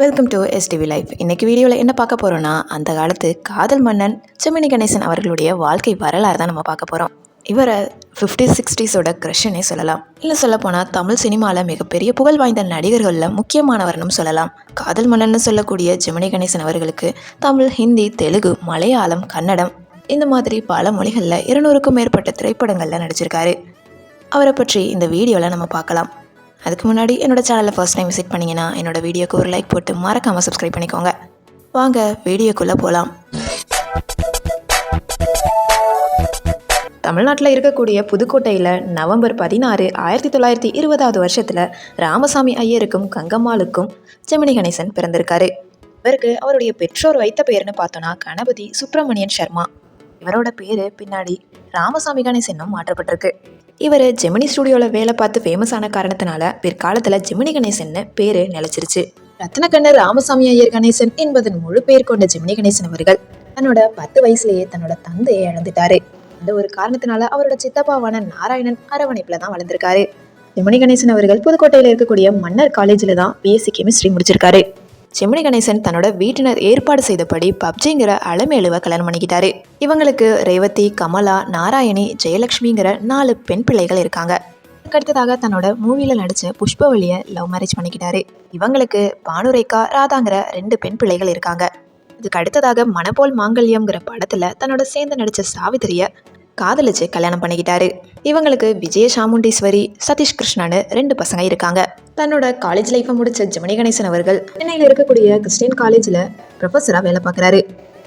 Welcome to STV life இன்னைக்கு வீடியோவில் என்ன பார்க்க போகிறோன்னா அந்த காலத்து காதல் மன்னன் செமினி கணேசன் அவர்களுடைய வாழ்க்கை வரலாறு தான் நம்ம பார்க்க போகிறோம் இவரை ஃபிஃப்டி சிக்ஸ்டீஸோட க்ரஷனே சொல்லலாம். இல்லை சொல்லப்போனால் தமிழ் சினிமாவில் மிகப்பெரிய புகழ் வாய்ந்த நடிகர்களில் முக்கியமானவர்னும் சொல்லலாம். காதல் மன்னன்னு சொல்லக்கூடிய ஜெமினி கணேசன் அவர்களுக்கு தமிழ் ஹிந்தி தெலுங்கு மலையாளம் கன்னடம் இந்த மாதிரி பல மொழிகளில் இருநூறுக்கும் மேற்பட்ட திரைப்படங்களில் நடிச்சிருக்காரு. அவரை பற்றி இந்த வீடியோவில் நம்ம பார்க்கலாம். அதுக்கு முன்னாடி என்னோட சேனலை ஃபர்ஸ்ட் டைம் விசிட் பண்ணிங்கன்னா என்னோட வீடியோக்கு ஒரு லைக் போட்டு மறக்காமல் சப்ஸ்கிரைப் பண்ணிக்கோங்க. வாங்க வீடியோக்குள்ளே போகலாம் தமிழ்நாட்டில் இருக்கக்கூடிய புதுக்கோட்டையில் நவம்பர் பதினாறு ஆயிரத்தி தொள்ளாயிரத்தி இருபதாவது வருஷத்தில் ராமசாமி ஐயருக்கும் கங்கம்மாளுக்கும் ஜெமினி கணேசன் பிறந்திருக்காரு. இவருக்கு அவருடைய பெற்றோர் வைத்த பேர்னு பார்த்தோன்னா கணபதி சுப்பிரமணியன் சர்மா. இவரோட பேர் பின்னாடி ராமசாமி கணேசனும் மாற்றப்பட்டிருக்கு. இவர் ஜெமினி ஸ்டுடியோவில் வேலை பார்த்து ஃபேமஸ் ஆன காரணத்தினால பிற்காலத்தில் ஜெமினி கணேசன்னு பேர் நிலச்சிருச்சு. ரத்னகண்ணர் ராமசாமி ஐயர் கணேசன் என்பதன் முழு பெயர் கொண்ட ஜெமினி கணேசன் அவர்கள் தன்னோட பத்து வயசுலேயே தன்னோட தந்தையை இழந்துட்டாரு. அந்த ஒரு காரணத்தினால அவரோட சித்தப்பாவான நாராயணன் அரவணைப்பில் தான் வளர்ந்திருக்காரு. ஜெமினி கணேசன் அவர்கள் புதுக்கோட்டையில் இருக்கக்கூடிய மன்னர் காலேஜில் தான் பிஎஸ்சி கெமிஸ்ட்ரி முடிச்சிருக்காரு. செம்மணி கணேசன் தன்னோட வீட்டினர் ஏற்பாடு செய்தபடி பப்ஜிங்கிற அலமேலுவை கல்யாணம் பண்ணிக்கிட்டாரு. இவங்களுக்கு ரேவதி கமலா நாராயணி ஜெயலட்சுமிங்கிற நாலு பெண் பிள்ளைகள் இருக்காங்க. அடுத்ததாக தன்னோட மூவியில் நடித்த புஷ்பவழியை லவ் மேரேஜ் பண்ணிக்கிட்டாரு. இவங்களுக்கு பானுரேகா ராதாங்கிற ரெண்டு பெண் பிள்ளைகள் இருக்காங்க. இதுக்கு அடுத்ததாக மனபோல் மாங்கல்யம்ங்கிற படத்தில் தன்னோட சேர்ந்து நடித்த சாவித்திரிய காதலிச்சு கல்யாணம் பண்ணிக்கிட்டாரு. இவங்களுக்கு விஜய சாமுண்டீஸ்வரி சதீஷ் கிருஷ்ணான்னு ரெண்டு பசங்க இருக்காங்க. தன்னோட காலேஜ் லைஃப்பை முடிச்ச ஜெமினி கணேசன் அவர்கள் சென்னையில் இருக்கக்கூடிய கிறிஸ்டியன் காலேஜில் ப்ரொஃபஸராக வேலை பார்க்குறாரு.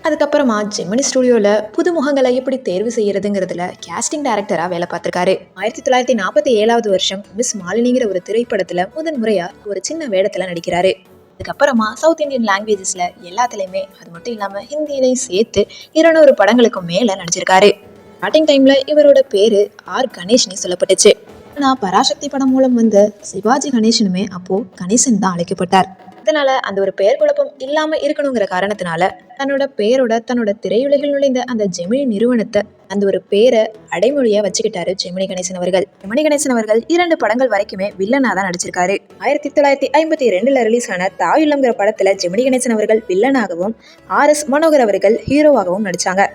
அதுக்கப்புறமா ஜெமினி ஸ்டுடியோவில் புது முகங்களை எப்படி தேர்வு செய்யறதுங்கிறதுல கேஸ்டிங் டைரக்டராக வேலை பார்த்துருக்காரு. ஆயிரத்தி தொள்ளாயிரத்தி நாற்பத்தி ஏழாவது வருஷம் மிஸ் மாலினிங்கிற ஒரு திரைப்படத்தில் முதன் முறையாக ஒரு சின்ன வேடத்தில் நடிக்கிறாரு. அதுக்கப்புறமா சவுத் இந்தியன் லாங்குவேஜஸில் எல்லாத்துலேயுமே அது மட்டும் இல்லாமல் ஹிந்தியிலையும் சேர்த்து இருநூறு படங்களுக்கும் மேலே நடிச்சிருக்காரு. ஸ்டார்டிங் டைமில் இவரோட பேர் ஆர் கணேஷ்னு சொல்லப்பட்டுச்சு. ஆனால் பராசக்தி படம் மூலம் வந்த சிவாஜி கணேசனுமே அப்போது கணேசன் தான் அழைக்கப்பட்டார். அதனால அந்த ஒரு பெயர் குழப்பம் இல்லாமல் இருக்கணுங்கிற காரணத்தினால தன்னோட பெயரோட தன்னோட திரையுலகில் நுழைந்த அந்த ஜெமினி நிறுவனத்தை அந்த ஒரு பேரை அடைமொழியா வச்சுக்கிட்டாரு ஜெமினி கணேசன் அவர்கள். ஜெமினி கணேசன் அவர்கள் இரண்டு படங்கள் வரைக்குமே வில்லனா தான் நடிச்சிருக்காரு. ஆயிரத்தி தொள்ளாயிரத்தி ஐம்பத்தி ரெண்டுல ரிலீஸ் ஆன தாயுள்ளம்ங்கிற படத்துல ஜெமினி கணேசன் அவர்கள் வில்லனாகவும் ஆர் எஸ் மனோகர் அவர்கள் ஹீரோவாகவும் நடிச்சாங்க.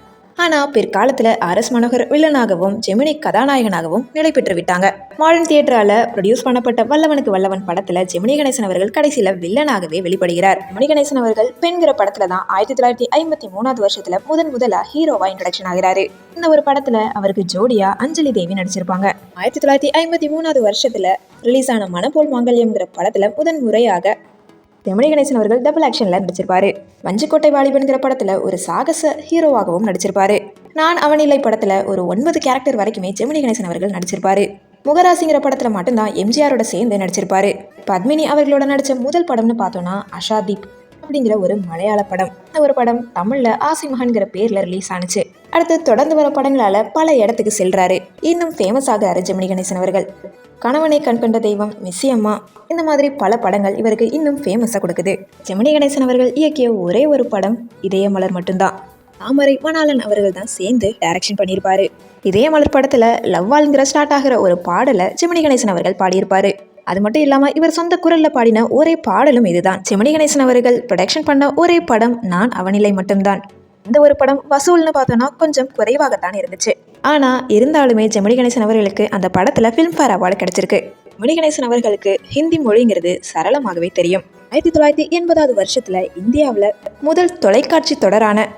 ஆனால் பிற்காலத்தில் ஆர்எஸ் மனோகர் வில்லனாகவும் ஜெமினி கதாநாயகனாகவும் நிலை பெற்று விட்டாங்க. மாடர்ன் தியேட்டரால் ப்ரொடியூஸ் பண்ணப்பட்ட வல்லவனுக்கு வல்லவன் படத்தில் ஜெமினி கணேசன் அவர்கள் கடைசியில் வில்லனாகவே வெளிப்படுகிறார். ஜெமினி கணேசன் அவர்கள் பெண்கிற படத்தில் தான் ஆயிரத்தி தொள்ளாயிரத்தி ஐம்பத்தி மூணாவது வருஷத்தில் முதன் முதலாக ஹீரோவாக இன்ட்ரடக்ஷன் ஆகிறாரு. இந்த ஒரு படத்தில் அவருக்கு ஜோடியா அஞ்சலி தேவி நடிச்சிருப்பாங்க. ஆயிரத்தி தொள்ளாயிரத்தி ஐம்பத்தி மூணாவது வருஷத்தில் ரிலீஸ் ஆன மனப்போல் மாங்கல்யம்ங்கிற படத்தில் முதன் முறையாக ஜெமினி கணேசன் அவர்கள் டபுள் ஆக்ஷனில் நடிச்சிருப்பாரு. வஞ்சிக்கோட்டை வாலிபன்கிற படத்தில் ஒரு சாகச ஹீரோவாகவும் நடிச்சிருப்பாரு. நான் அவனில்லை படத்தில் ஒரு ஒன்பது கேரக்டர் வரைக்குமே ஜெமினி கணேசன் அவர்கள் நடிச்சிருப்பாரு. முகராசிங்கிற படத்தில் மட்டும்தான் எம்ஜிஆரோட சேர்ந்து நடிச்சிருப்பாரு. பத்மினி அவர்களோட நடித்த முதல் படம்னு பார்த்தோன்னா அஷாதீப் அப்படிங்கிற ஒரு மலையாள படம். இந்த ஒரு படம் தமிழில் ஆசி மகன்கிற பேரில் ரிலீஸ் ஆனுச்சு. அடுத்து தொடர்ந்து வர படங்களால் பல இடத்துக்கு செல்றாரு. இன்னும் ஃபேமஸ் ஆகிறாரு ஜெமினி கணேசன் அவர்கள். கணவனை கண்கண்ட தெய்வம் மிஸ்ஸியம்மா இந்த மாதிரி பல படங்கள் இவருக்கு இன்னும் ஃபேமஸாக கொடுக்குது. ஜெமினி கணேசன் அவர்கள் இயக்கிய ஒரே ஒரு படம் இதய மலர் மட்டும்தான். தாமரை மணாலன் அவர்கள் தான் சேர்ந்து டைரக்ஷன் பண்ணியிருப்பாரு. இதய மலர் படத்தில் லவ்வாலுங்கிற ஸ்டார்ட் ஆகிற ஒரு பாடலை ஜெமினி கணேசன் அவர்கள் பாடியிருப்பாரு. அது மட்டும் இல்லாமல் இவர் சொந்த குரலில் பாடின ஒரே பாடலும் இதுதான். ஜெமினி கணேசன் அவர்கள் ப்ரொடக்ஷன் பண்ண ஒரே படம் நான் அவனிலை மட்டும்தான். இந்த ஒரு படம் வசூல்னு பார்த்தோன்னா கொஞ்சம் குறைவாகத்தான் இருந்துச்சு. ஆனால் இருந்தாலுமே ஜெமினி கணேசன் அவர்களுக்கு அந்த படத்தில் ஃபிலிம்ஃபேர் அவார்டு கிடச்சிருக்கு. ஜெமினி கணேசன் அவர்களுக்கு ஹிந்தி மொழிங்கிறது சரளமாகவே தெரியும். ஆயிரத்தி தொள்ளாயிரத்தி எண்பதாவது வருஷத்தில் இந்தியாவில் முதல் தொலைக்காட்சி தொடரான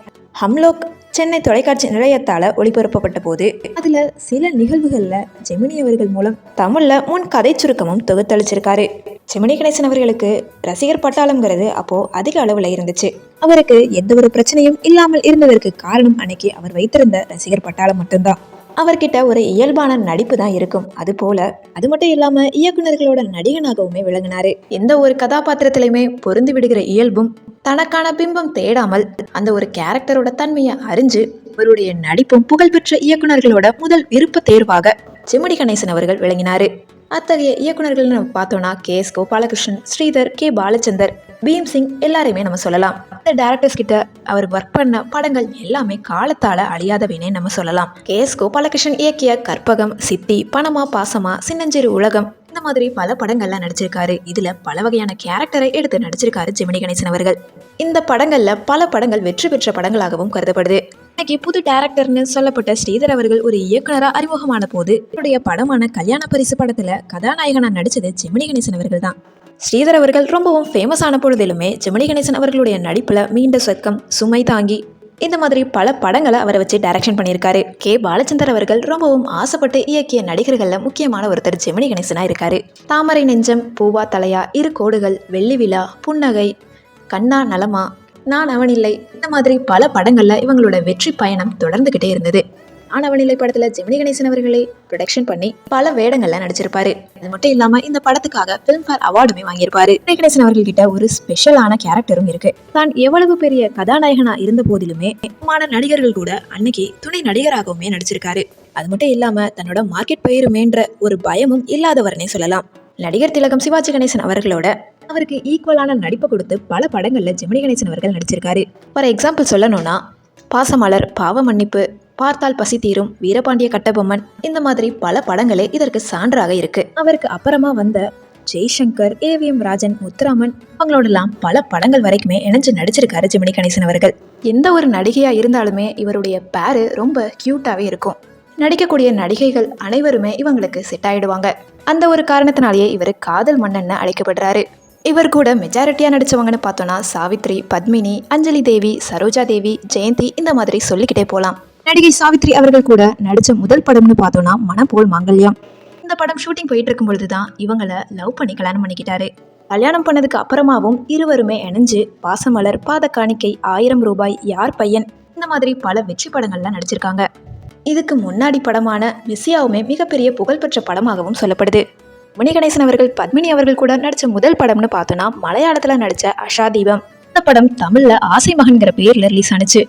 ஹம்லோக் சென்னை தொலைக்காட்சி நிலையத்தால் ஒளிபரப்பப்பட்ட போது அதில் சில நிகழ்வுகளில் ஜெமினி அவர்கள் மூலம் தமிழில் முன் கதை சுருக்கமும் தொகுத்தளிச்சிருக்காரு. ஜெமினி கணேசன் அவர்களுக்கு ரசிகர் பட்டாளம்ங்கிறது அப்போது அதிக அளவில் இருந்துச்சு. அவருக்கு எந்த ஒரு பிரச்சனையும் இல்லாமல் இருந்ததற்கு காரணம் அன்னைக்கு அவர் வைத்திருந்த ரசிகர் பட்டாளம் மட்டும்தான். அவர்கிட்ட ஒரு இயல்பான நடிப்பு தான் இருக்கும். அது போல அது மட்டும் இல்லாம இயக்குநர்களோட நடிகனாகவுமே விளங்கினாரு. எந்த ஒரு கதாபாத்திரத்திலையுமே பொருந்து விடுகிற இயல்பும் தனக்கான பிம்பம் தேடாமல் அந்த ஒரு கேரக்டரோட தன்மையை அறிஞ்சு அவருடைய நடிப்பும் புகழ்பெற்ற இயக்குநர்களோட முதல் விருப்ப தேர்வாக சிம்மடி கணேசன் அவர்கள் விளங்கினாரு. அத்தகைய இயக்குநர்கள் நம்ம பார்த்தோம்னா K. S. Gopalakrishnan Sridhar K. Balachander Bhim Singh எல்லாரையுமே நம்ம சொல்லலாம். இந்த டேரக்டர்ஸ் கிட்ட அவர் ஒர்க் பண்ண படங்கள் எல்லாமே காலத்தால அழியாதவைனே நம்ம சொல்லலாம். கே. எஸ். கோபாலகிருஷ்ணன் இயக்கிய கற்பகம் சித்தி பணமா பாசமா சின்னஞ்சிறு உலகம் இந்த மாதிரி பல படங்கள்லாம் நடிச்சிருக்காரு. இதுல பல வகையான கேரக்டரை எடுத்து நடிச்சிருக்காரு ஜெமினி கணேசன் அவர்கள். இந்த படங்கள்ல பல படங்கள் வெற்றி பெற்ற படங்களாகவும் கருதப்படுது. இன்னைக்கு புது டேரக்டர்னு சொல்லப்பட்ட ஸ்ரீதர் அவர்கள் ஒரு இயக்குனராக அறிமுகமான போது அவருடைய படமான கல்யாண பரிசு படத்துல கதாநாயகனா நடிச்சது ஜெமினி கணேசன் அவர்கள் தான். ஸ்ரீதர் அவர்கள் ரொம்பவும் ஃபேமஸ் ஆன பொழுதிலுமே ஜெமினி கணேசன் அவர்களுடைய நடிப்புல மீண்ட சொர்க்கம் சுமை தாங்கி இந்த மாதிரி பல படங்களை அவரை வச்சு டைரக்ஷன் பண்ணியிருக்காரு. கே. பாலச்சந்தர் அவர்கள் ரொம்பவும் ஆசைப்பட்டு இயக்கிய நடிகர்களில் முக்கியமான ஒருத்தர் ஜெமினி கணேசனா இருக்காரு. தாமரை நெஞ்சம் பூவா தலையா இரு கோடுகள் வெள்ளி விழா புன்னகை கண்ணா நலமா நான் அவனில்லை. இந்த மாதிரி பல படங்களில் இவங்களோட வெற்றி பயணம் தொடர்ந்துகிட்டே இருந்தது. நான் அவனில்லை படத்தில் ஜெமினி கணேசன் அவர்களே ப்ரொடக்ஷன் பண்ணி பல வேடங்கள்ல நடிச்சிருப்பாரு. இது மட்டும் இல்லாம இந்த படத்துக்காக பிலிம்ஃபேர் அவார்டுமே வாங்கியிருப்பாரு. ஜெமினி கணேசன் அவர்கள்கிட்ட ஒரு ஸ்பெஷலான கேரக்டரும் இருக்கு. தான் எவ்வளவு பெரிய கதாநாயகனா இருந்த போதிலுமே முக்கியமான நடிகர்கள் கூட அன்னைக்கு துணை நடிகராகவுமே நடிச்சிருக்காரு. அது மட்டும் இல்லாம தன்னோட மார்க்கெட் பயிருமேன்ற ஒரு பயமும் இல்லாதவர்னே சொல்லலாம். நடிகர் திலகம் சிவாஜி கணேசன் அவர்களோட அவருக்கு ஈக்குவலான நடிப்பை கொடுத்து பல படங்களில் ஜெமினி கணேசன் அவர்கள் நடிச்சிருக்காரு. ஃபார் எக்ஸாம்பிள் சொல்லணும்னா பாசமலர் பாவ மன்னிப்பு பார்த்தால் பசி தீரும் வீரபாண்டிய கட்டபொம்மன் இந்த மாதிரி பல படங்களே இதற்கு சான்றாக இருக்கு. அவருக்கு அப்புறமா வந்த ஜெய்சங்கர் ஏவிஎம் ராஜன் முத்துராமன் அவங்களோடலாம் பல படங்கள் வரைக்குமே இணைஞ்சு நடிச்சிருக்காரு ஜெமினி கணேசன் அவர்கள். எந்த ஒரு நடிகையா இருந்தாலுமே இவருடைய பேரு ரொம்ப கியூட்டாவே இருக்கும். நடிக்கக்கூடிய நடிகைகள் அனைவருமே இவங்களுக்கு செட் ஆயிடுவாங்க. அந்த ஒரு காரணத்தினாலேயே இவர் காதல் மன்னன்னு அழைக்கப்படுறாரு. இவர் கூட மெஜாரிட்டியாக நடித்தவங்கன்னு பார்த்தோன்னா சாவித்ரி பத்மினி அஞ்சலி தேவி சரோஜா தேவி ஜெயந்தி இந்த மாதிரி சொல்லிக்கிட்டே போகலாம் நடிகை சாவித்ரி அவர்கள் கூட நடித்த முதல் படம்னு பார்த்தோன்னா மனப்போல் மாங்கல்யம் இந்த படம் ஷூட்டிங் போயிட்டு இருக்கும் பொழுது தான் இவங்களை லவ் பண்ணி கல்யாணம் பண்ணிக்கிட்டாரு. கல்யாணம் பண்ணதுக்கு அப்புறமாவும் இருவருமே இணைஞ்சு பாசமலர் பாத காணிக்கை ஆயிரம் ரூபாய் யார் பையன் இந்த மாதிரி பல வெற்றி படங்கள்லாம் நடிச்சிருக்காங்க. இதுக்கு முன்னாடி படமான மிஸ்ஸியாவுமே மிகப்பெரிய புகழ்பெற்ற படமாகவும் சொல்லப்படுது. மணிகணேசன் அவர்கள் பத்மினி அவர்கள் கூட நடித்த முதல் படம்னு பார்த்தோன்னா மலையாளத்தில் நடித்த அஷா தீபம். இந்த படம் தமிழில் ஆசை மகன்கிற பேரில் ரிலீஸ் ஆனிச்சு.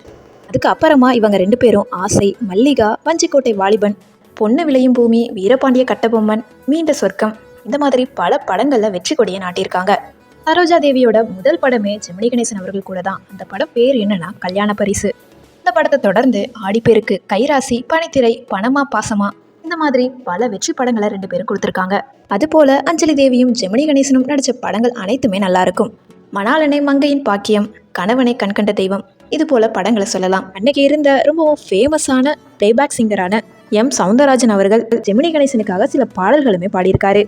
அதுக்கு அப்புறமா இவங்க ரெண்டு பேரும் ஆசை மல்லிகா வஞ்சிக்கோட்டை வாலிபன் பொண்ணு விளையும் பூமி வீரபாண்டிய கட்டபொம்மன் மீண்ட சொர்க்கம் இந்த மாதிரி பல படங்களில் வெற்றி கொடியை நாட்டியிருக்காங்க. சரோஜா தேவியோட முதல் படமே ஜெமினி கணேசன் அவர்கள் கூட தான். அந்த படம் பேர் என்னன்னா கல்யாண பரிசு. இந்த படத்தை தொடர்ந்து ஆடிப்பேருக்கு கைராசி பனித்திரை பணமா பாசமா இந்த மாதிரி பல வெற்றி படங்களை ரெண்டு பேரும் கொடுத்துருக்காங்க. அதுபோல அஞ்சலி தேவியும் ஜெமினி கணேசனும் நடித்த படங்கள் அனைத்துமே நல்லா இருக்கும் மணாலனை மங்கையின் பாக்கியம் கணவனை கண்கண்ட தெய்வம் இது போல படங்களை சொல்லலாம். அன்னைக்கு இருந்த ரொம்பவும் ஃபேமஸான பிளேபேக் சிங்கரான எம். சவுந்தரராஜன் அவர்கள் ஜெமினி கணேசனுக்காக சில பாடல்களுமே பாடியிருக்காரு.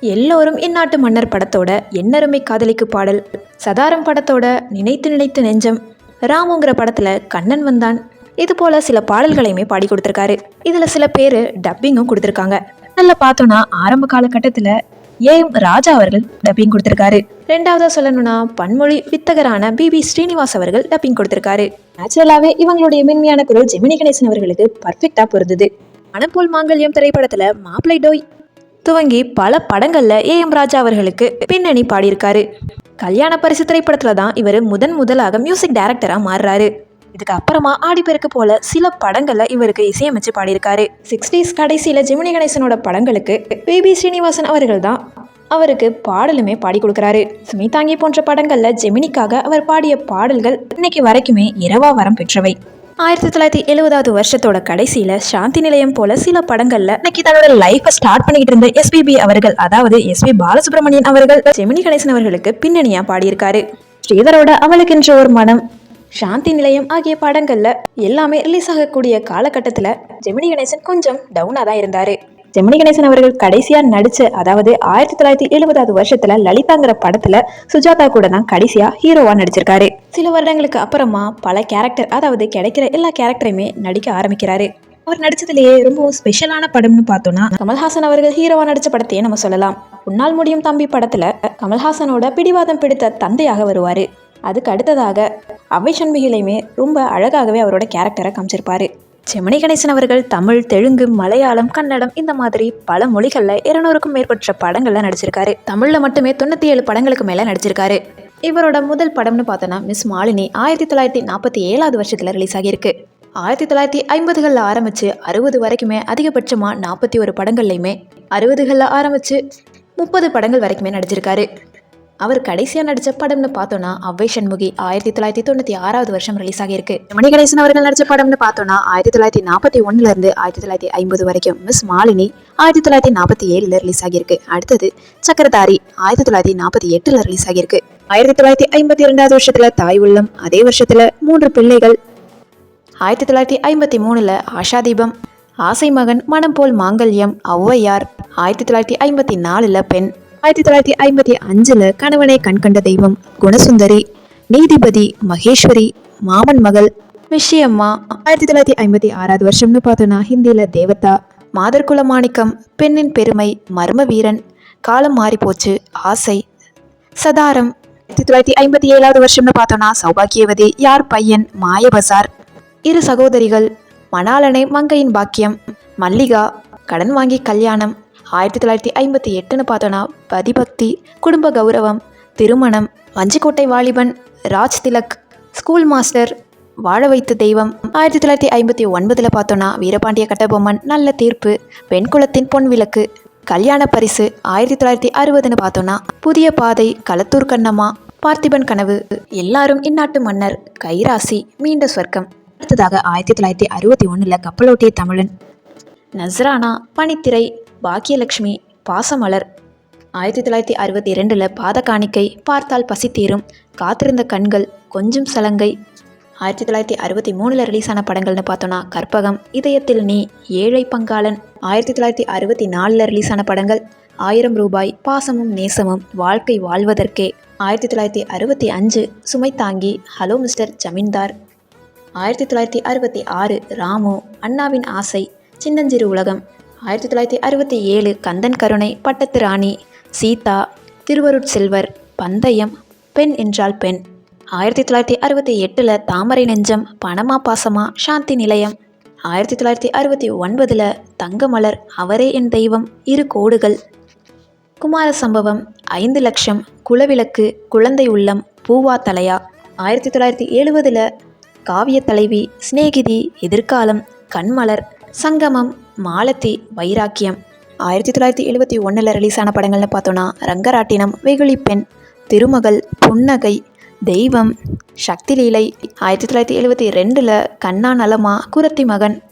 எல்லோரும் இந்நாட்டு மன்னர் படத்தோட எண்ணருமை காதலிக்கு பாடல் சதாரம் படத்தோட நினைத்து நினைத்து நெஞ்சம் ராமுங்கிற படத்துல கண்ணன் வந்தான். இது போல சில பாடல்களையுமே பாடி கொடுத்துருக்காரு. இதுல சில பேர் டப்பிங்கும் கொடுத்துருக்காங்க. நல்லா பார்த்தோன்னா ஆரம்ப காலகட்டத்துல ஏஎம் ராஜா அவர்கள் டப்பிங் கொடுத்துருக்காரு. ரெண்டாவதா சொல்லணும்னா பன்மொழி வித்தகரான பிபி ஸ்ரீனிவாஸ் அவர்கள் டப்பிங் கொடுத்துருக்காரு. நேச்சுரலாவே இவங்களுடைய மென்மையான குரல் ஜெமினி கணேசன் அவர்களுக்கு பர்ஃபெக்டா பொருந்தது. மனப்போல் மாங்கல்யம் திரைப்படத்துல மாப்பிளை டோய் துவங்கி பல படங்கள்ல ஏஎம் ராஜா அவர்களுக்கு பின்னணி பாடியிருக்காரு. கல்யாண பரிசு திரைப்படத்துல தான் இவர் முதன் முதலாக மியூசிக் டைரக்டரா மாறுறாரு. இதுக்கு அப்புறமா ஆடிப்பெருக்கு போல சில படங்களில் இவருக்கு இசையமைச்சு பாடியிருக்காரு. சிக்ஸ்டீஸ் கடைசியில் ஜெமினி கணேசனோட படங்களுக்கு பேபி ஸ்ரீனிவாசன் அவர்கள் தான் அவருக்கு பாடலுமே பாடி கொடுக்குறாரு. சுமிதாங்கி போன்ற படங்களில் ஜெமினிக்காக அவர் பாடிய பாடல்கள் இன்னைக்கு வரைக்குமே இரவா வரம் பெற்றவை. ஆயிரத்தி தொள்ளாயிரத்தி எழுபதாவது வருஷத்தோட கடைசியில் சாந்தி நிலையம் போல சில படங்கள்ல இன்னைக்கு தன்னோட லைஃபை ஸ்டார்ட் பண்ணிக்கிட்டு இருந்த எஸ்பிபி அவர்கள் அதாவது எஸ்பி பாலசுப்ரமணியன் அவர்கள் ஜெமினி கணேசன் அவர்களுக்கு பின்னணியா பாடியிருக்காரு. ஸ்ரீதரோட அவளுக்கென்ற ஒரு மனம் சாந்தி நிலையம் ஆகிய படங்கள்ல எல்லாமே ரிலீஸ் ஆகக்கூடிய காலகட்டத்துல ஜெமினி கணேசன் கொஞ்சம் டவுனா தான் இருந்தாரு. ஜெமினி கணேசன் அவர்கள் கடைசியா நடிச்ச அதாவது ஆயிரத்தி தொள்ளாயிரத்தி எழுபதாவது வருஷத்துல லலிதாங்கிற படத்துல சுஜாதா கூட தான் கடைசியா ஹீரோவா நடிச்சிருக்காரு. சில வருடங்களுக்கு அப்புறமா பல கேரக்டர் அதாவது கிடைக்கிற எல்லா கேரக்டரையுமே நடிக்க ஆரம்பிக்கிறாரு. அவர் நடிச்சதுலேயே ரொம்பவும் ஸ்பெஷலான படம்னு பார்த்தோம்னா கமல்ஹாசன் அவர்கள் ஹீரோவா நடிச்ச படத்தையே நம்ம சொல்லலாம். உன்னால் முடியும் தம்பி படத்துல கமல்ஹாசனோட பிடிவாதம் பிடித்த தந்தையாக வருவாரு. அதுக்கு அடுத்ததாக அவை ரொம்ப அழகாகவே அவரோட கேரக்டரை காமிச்சிருப்பாரு. செமணி கணேசன் அவர்கள் தமிழ் தெலுங்கு மலையாளம் கன்னடம் இந்த மாதிரி பல மொழிகளில் இருநூறுக்கும் மேற்பட்ட படங்கள்ல நடிச்சிருக்காரு. தமிழில் மட்டுமே தொண்ணூற்றி ஏழு படங்களுக்கு மேலே நடிச்சிருக்காரு. இவரோட முதல் படம்னு பார்த்தோன்னா மிஸ் மாலினி ஆயிரத்தி தொள்ளாயிரத்தி நாற்பத்தி ஏழாவது வருஷத்தில் ரிலீஸ் ஆகியிருக்கு. ஆயிரத்தி தொள்ளாயிரத்தி ஐம்பதுகளில் ஆரம்பித்து அறுபது வரைக்குமே அதிகபட்சமாக நாற்பத்தி ஒரு படங்கள்லையுமே அறுபதுகளில் ஆரம்பித்து முப்பது படங்கள் வரைக்குமே நடிச்சிருக்காரு. அவர் கடைசியாக நடித்த படம்னு பார்த்தோன்னா அவ்வை சண்முகி ஆயிரத்தி தொள்ளாயிரத்தி தொண்ணூற்றி ஆறாவது வருஷம் ரிலீஸ் ஆகியிருக்கு. மணி கணேசன் அவர்கள் நடித்த படம்னு பார்த்தோன்னா ஆயிரத்தி தொள்ளாயிரத்தி நாற்பத்தி ஒன்றுலேருந்து ஆயிரத்தி தொள்ளாயிரத்தி ஐம்பது வரைக்கும் மிஸ் மாலினி ஆயிரத்தி தொள்ளாயிரத்தி நாற்பத்தி ஏழில் ரிலீஸ் ஆகியிருக்கு. அடுத்தது சக்கரதாரி ஆயிரத்தி தொள்ளாயிரத்தி நாற்பத்தி எட்டில் ரிலீஸ் ஆகியிருக்கு. ஆயிரத்தி தொள்ளாயிரத்தி ஐம்பத்தி இரண்டாவது வருஷத்துல தாய் உள்ளம் அதே வருஷத்துல மூன்று பிள்ளைகள். ஆயிரத்தி தொள்ளாயிரத்தி ஐம்பத்தி மூணில் ஆஷாதீபம் ஆசை மகன் மனம் போல் மாங்கல்யம் ஔவையார். ஆயிரத்தி தொள்ளாயிரத்தி ஐம்பத்தி நாலில் பெண் ஆயிரத்தி தொள்ளாயிரத்தி ஐம்பத்தி அஞ்சில் கணவனை கண்கண்ட தெய்வம் குணசுந்தரி நீதிபதி மகேஸ்வரி மாமன் மகள் விஷயம்மா. ஆயிரத்தி தொள்ளாயிரத்தி ஐம்பத்தி ஆறாவது வருஷம்னு பார்த்தோன்னா ஹிந்தியில் தேவதா மாதர்குல மாணிக்கம் பெண்ணின் பெருமை மர்ம வீரன் காலம் மாறிப்போச்சு ஆசை சதாரம். ஆயிரத்தி தொள்ளாயிரத்தி ஐம்பத்தி ஏழாவது வருஷம்னு பார்த்தோன்னா சௌபாக்கியவதி யார் பையன் மாயபசார். இரு சகோதரிகள் மணாலனை மங்கையின் பாக்கியம் மல்லிகா கடன் வாங்கி கல்யாணம் ஆயிரத்தி தொள்ளாயிரத்தி ஐம்பத்தி எட்டுன்னு பார்த்தோன்னா பதிபக்தி குடும்ப கௌரவம் திருமணம் வஞ்சிக்கோட்டை வாலிபன் ராஜ் திலக் ஸ்கூல் மாஸ்டர் வாழ வைத்த தெய்வம். ஆயிரத்தி தொள்ளாயிரத்தி ஐம்பத்தி ஒன்பதில் பார்த்தோன்னா வீரபாண்டிய கட்டபொம்மன் நல்ல தீர்ப்பு பெண்குலத்தின் பொன் விளக்கு கல்யாண பரிசு ஆயிரத்தி தொள்ளாயிரத்தி அறுபதுன்னு பார்த்தோன்னா புதிய பாதை களத்தூர் கண்ணம்மா பார்த்திபன் கனவு. எல்லாரும் இந்நாட்டு மன்னர் கைராசி மீண்ட சொர்க்கம். அடுத்ததாக ஆயிரத்தி தொள்ளாயிரத்தி அறுபத்தி ஒன்றில் கப்பலோட்டிய தமிழன் நஸ்ரானா பனித்திரை பாக்கியலட்சுமி பாசமலர். ஆயிரத்தி தொள்ளாயிரத்தி அறுபத்தி இரண்டில் பாத காணிக்கை பார்த்தால் பசி தீரும் காத்திருந்த கண்கள் கொஞ்சம் சலங்கை. ஆயிரத்தி தொள்ளாயிரத்தி அறுபத்தி மூணில் ரிலீஸ் ஆன படங்கள்னு பார்த்தோன்னா கற்பகம் இதயத்தில் நீ ஏழை பங்காளன். ஆயிரத்தி தொள்ளாயிரத்தி அறுபத்தி நாலில் ரிலீஸ் ஆன படங்கள் ஆயிரம் ரூபாய் பாசமும் நேசமும் வாழ்க்கை வாழ்வதற்கே. ஆயிரத்தி தொள்ளாயிரத்தி அறுபத்தி அஞ்சு சுமை தாங்கி ஹலோ மிஸ்டர் ஜமீன்தார். ஆயிரத்தி தொள்ளாயிரத்தி அறுபத்தி ஆறு ராமு அண்ணாவின் ஆசை சின்னஞ்சிறு உலகம். ஆயிரத்தி தொள்ளாயிரத்தி அறுபத்தி ஏழு கந்தன் கருணை பட்டத்து ராணி சீதா திருவருட் செல்வர் பந்தயம் பெண் என்றால் பெண். ஆயிரத்தி தொள்ளாயிரத்தி அறுபத்தி எட்டில் தாமரை நெஞ்சம் பணமா பாசமா சாந்தி நிலையம். ஆயிரத்தி தொள்ளாயிரத்தி அறுபத்தி ஒன்பதில் தங்கமலர் அவரே என் தெய்வம் இரு கோடுகள். குமார சம்பவம் ஐந்து லட்சம் குலவிளக்கு குழந்தை உள்ளம் பூவா தலையா. ஆயிரத்தி தொள்ளாயிரத்தி எழுபதில் காவிய தலைவி சிநேகிதி எதிர்காலம் கண்மலர் சங்கமம் மாலத்தி வைராக்கியம். ஆயிரத்தி தொள்ளாயிரத்தி எழுபத்தி ஒன்றில் ரிலீஸ் ஆன படங்கள்னு பார்த்தோன்னா ரங்கராட்டினம் வெகுளி பெண் திருமகள் புன்னகை தெய்வம் சக்தி லீலை. ஆயிரத்தி தொள்ளாயிரத்தி எழுபத்தி ரெண்டில் கண்ணா நலமா குரத்தி மகன்.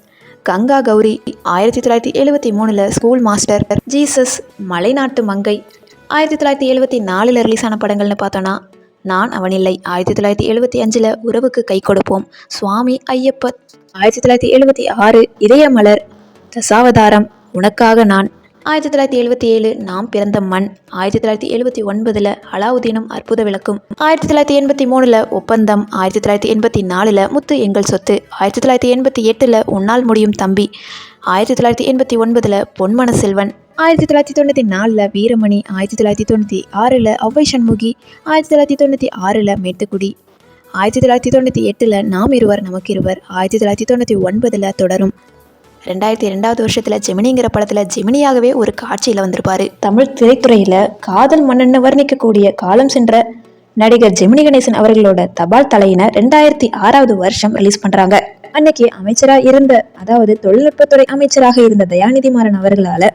கங்கா கௌரி ஆயிரத்தி தொள்ளாயிரத்தி எழுபத்தி மூணில் ஸ்கூல் மாஸ்டர் ஜீசஸ் மலைநாட்டு மங்கை. ஆயிரத்தி தொள்ளாயிரத்தி எழுபத்தி நாலில் ரிலீஸ் ஆன படங்கள்னு பார்த்தோன்னா நான் அவனில்லை ஆயிரத்தி தொள்ளாயிரத்தி எழுபத்தி அஞ்சில் உறவுக்கு கை கொடுப்போம் சுவாமி ஐயப்ப ஆயிரத்தி தொள்ளாயிரத்தி எழுபத்தி ஆறு இதயமலர். தசாவதாரம் உனக்காக நான் ஆயிரத்தி தொள்ளாயிரத்தி எழுபத்தி ஏழு நாம் பிறந்த மண் ஆயிரத்தி தொள்ளாயிரத்தி எழுபத்தி ஒன்பதில் அலாவுதீனும் அற்புத விளக்கும் ஆயிரத்தி தொள்ளாயிரத்தி எண்பத்தி மூணில் ஒப்பந்தம் ஆயிரத்தி தொள்ளாயிரத்தி எண்பத்தி நாலில் முத்து எங்கள் சொத்து ஆயிரத்தி தொள்ளாயிரத்தி எண்பத்தி எட்டில் உன்னால் முடியும் தம்பி ஆயிரத்தி தொள்ளாயிரத்தி எண்பத்தி ஒன்பதில் பொன்மன செல்வன் ஆயிரத்தி தொள்ளாயிரத்தி தொண்ணூற்றி நாலில் வீரமணி ஆயிரத்தி தொள்ளாயிரத்தி தொண்ணூற்றி ஆறில் ஒவ்வை சண்முகி ஆயிரத்தி தொள்ளாயிரத்தி தொண்ணூற்றி ஆறில் மேட்டுக்குடி ஆயிரத்தி தொள்ளாயிரத்தி தொண்ணூற்றி எட்டில் நாம் இருவர் நமக்கு இருவர் ஆயிரத்தி தொள்ளாயிரத்தி தொண்ணூற்றி ஒன்பதில் தொடரும் ரெண்டாயிரத்தி ரெண்டாவது வருஷத்தில் ஜெமினிங்கிற படத்தில் ஜெமினியாகவே ஒரு காட்சியில் வந்திருப்பாரு. தமிழ் திரைத்துறையில் காதல் மன்னன்னு வர்ணிக்கக்கூடிய காலம் சென்ற நடிகர் ஜெமினி கணேசன் அவர்களோட தபால் தலையினை ரெண்டாயிரத்தி ஆறாவது வருஷம் ரிலீஸ் பண்ணுறாங்க அன்னைக்கு அமைச்சராக இருந்த அதாவது தொழில்நுட்பத்துறை அமைச்சராக இருந்த தயாநிதி மாறன் அவர்களால்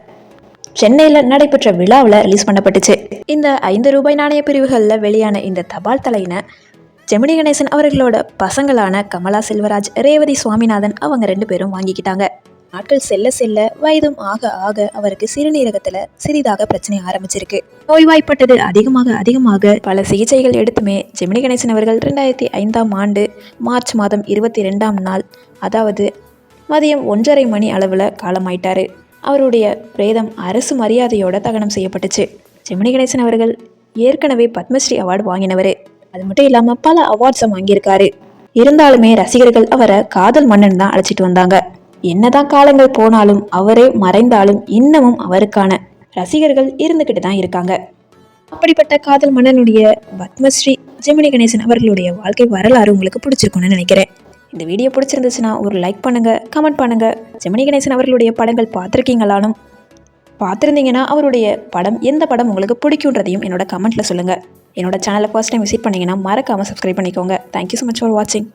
சென்னையில் நடைபெற்ற விழாவில் ரிலீஸ் பண்ணப்பட்டுச்சு. இந்த ஐந்து ரூபாய் நாணய பிரிவுகளில் வெளியான இந்த தபால் தலையினை ஜெமினி கணேசன் அவர்களோட பசங்களான கமலா செல்வராஜ் ரேவதி சுவாமிநாதன் அவங்க ரெண்டு பேரும் வாங்கிக்கிட்டாங்க. நாட்கள் செல்ல செல்ல வயதும் ஆக ஆக அவருக்கு சிறுநீரகத்துல சிறிதாக பிரச்சனை ஆரம்பிச்சிருக்கு. நோய்வாய்ப்பட்டது அதிகமாக அதிகமாக பல சிகிச்சைகள் எடுத்துமே ஜெமினி கணேசன் அவர்கள் ரெண்டாயிரத்தி ஐந்தாம் ஆண்டு மார்ச் மாதம் இருபத்தி ரெண்டாம் நாள் அதாவது மதியம் ஒன்றரை மணி அளவில் காலமாயிட்டாரு. அவருடைய பிரேதம் அரசு மரியாதையோட தகனம் செய்யப்பட்டுச்சு. ஜெமினி கணேசன் அவர்கள் ஏற்கனவே பத்மஸ்ரீ அவார்டு வாங்கினவர். அது மட்டும் இல்லாமல் பல அவார்ட்ஸை வாங்கியிருக்காரு. இருந்தாலுமே ரசிகர்கள் அவரை காதல் மன்னன் தான் அழைச்சிட்டு வந்தாங்க. என்னதான் காலங்கள் போனாலும் அவரே மறைந்தாலும் இன்னமும் அவருக்கான ரசிகர்கள் இருந்துக்கிட்டு தான் இருக்காங்க. அப்படிப்பட்ட காதல் மன்னனுடைய பத்மஸ்ரீ ஜெமினி கணேசன் அவர்களுடைய வாழ்க்கை வரலாறு உங்களுக்கு பிடிச்சிருக்கும்னு நினைக்கிறேன். இந்த வீடியோ பிடிச்சிருந்துச்சுன்னா ஒரு லைக் பண்ணுங்க கமெண்ட் பண்ணுங்க. ஜெமினி கணேசன் அவர்களுடைய படங்கள் பார்த்துருக்கீங்களானும்? பார்த்துருந்தீங்கன்னா அவருடைய படம் எந்த படம் உங்களுக்கு பிடிக்குன்றதையும் என்னோட கமெண்ட்டில் சொல்லுங்கள் என்னோட சேனலை ஃபர்ஸ்ட் டைம் விசிட் பண்ணிங்கன்னா மறக்காமல் சப்ஸ்கிரைப் பண்ணிக்கோங்க. தேங்க்யூ ஸோ மச் ஃபார் வாட்சிங்